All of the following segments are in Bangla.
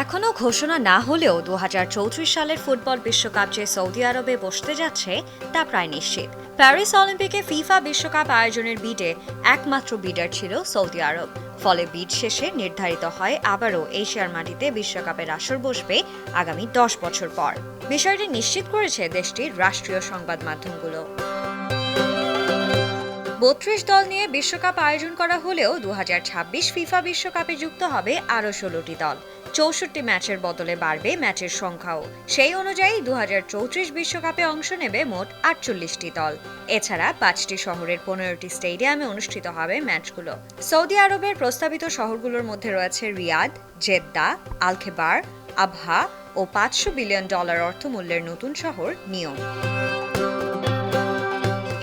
এখনও ঘোষণা না হলেও দু হাজার চৌত্রিশ সালের ফুটবল বিশ্বকাপ যে সৌদি আরবে বসতে যাচ্ছে, তা প্রায় নিশ্চিত। প্যারিস অলিম্পিকে ফিফা বিশ্বকাপ আয়োজনের বিডে একমাত্র বিডার ছিল সৌদি আরব। ফলে বিড শেষে নির্ধারিত হয় আবারও এশিয়ার মাটিতে বিশ্বকাপের আসর বসবে আগামী দশ বছর পর। বিষয়টি নিশ্চিত করেছে দেশটির রাষ্ট্রীয় সংবাদ মাধ্যমগুলো। বত্রিশ দল নিয়ে বিশ্বকাপ আয়োজন করা হলেও দু হাজার ছাব্বিশ ফিফা বিশ্বকাপে যুক্ত হবে আরও ষোলোটি দল। চৌষট্টি ম্যাচের বদলে বাড়বে ম্যাচের সংখ্যাও। সেই অনুযায়ী দু বিশ্বকাপে অংশ নেবে মোট আটচল্লিশটি দল। এছাড়া পাঁচটি শহরের পনেরোটি স্টেডিয়ামে অনুষ্ঠিত হবে ম্যাচগুলো। সৌদি আরবের প্রস্তাবিত শহরগুলোর মধ্যে রয়েছে রিয়াদ, জেদ্দা, আলখেবার, আবহা ও পাঁচশো বিলিয়ন ডলার অর্থমূল্যের নতুন শহর নিয়ম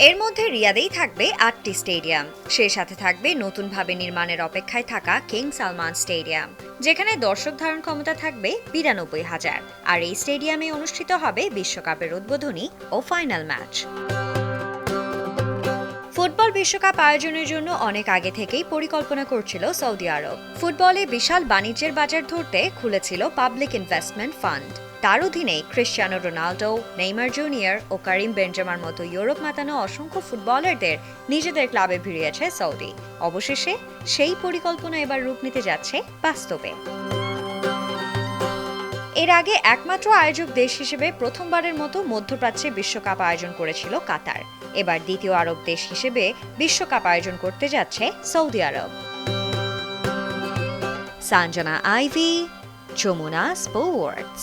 এর মধ্যে রিয়াদেই থাকবে আটটি স্টেডিয়াম। সে সাথে থাকবে নতুনভাবে নির্মাণের অপেক্ষায় থাকা কিং সালমান স্টেডিয়াম, যেখানে দর্শক ধারণ ক্ষমতা থাকবে বিরানব্বই হাজার। আর এই স্টেডিয়ামে অনুষ্ঠিত হবে বিশ্বকাপের উদ্বোধনী ও ফাইনাল ম্যাচ। বিশ্বকাপ আয়োজনের জন্য অনেক আগে থেকেই পরিকল্পনা করছিল সৌদি আরব। ফুটবলে বিশাল বাণিজ্যের বাজার ধরতে খুলেছিল পাবলিক ইনভেস্টমেন্ট ফান্ড। তার অধীনেই ক্রিশ্চিয়ানো রোনাল্ডো নেইমার জুনিয়র ও করিম বেঞ্জামার মতো ইউরোপ মাতানো অসংখ্য ফুটবলারদের নিজেদের ক্লাবে ভিড়িয়েছে সৌদি। অবশেষে সেই পরিকল্পনা এবার রূপ নিতে যাচ্ছে বাস্তবে। এর আগে একমাত্র আয়োজক দেশ হিসেবে প্রথমবারের মতো মধ্যপ্রাচ্যে বিশ্বকাপ আয়োজন করেছিল কাতার। এবার দ্বিতীয় আরব দেশ হিসেবে বিশ্বকাপ আয়োজন করতে যাচ্ছে Saudi Arab. Sanjana Ivy, Jamuna sports.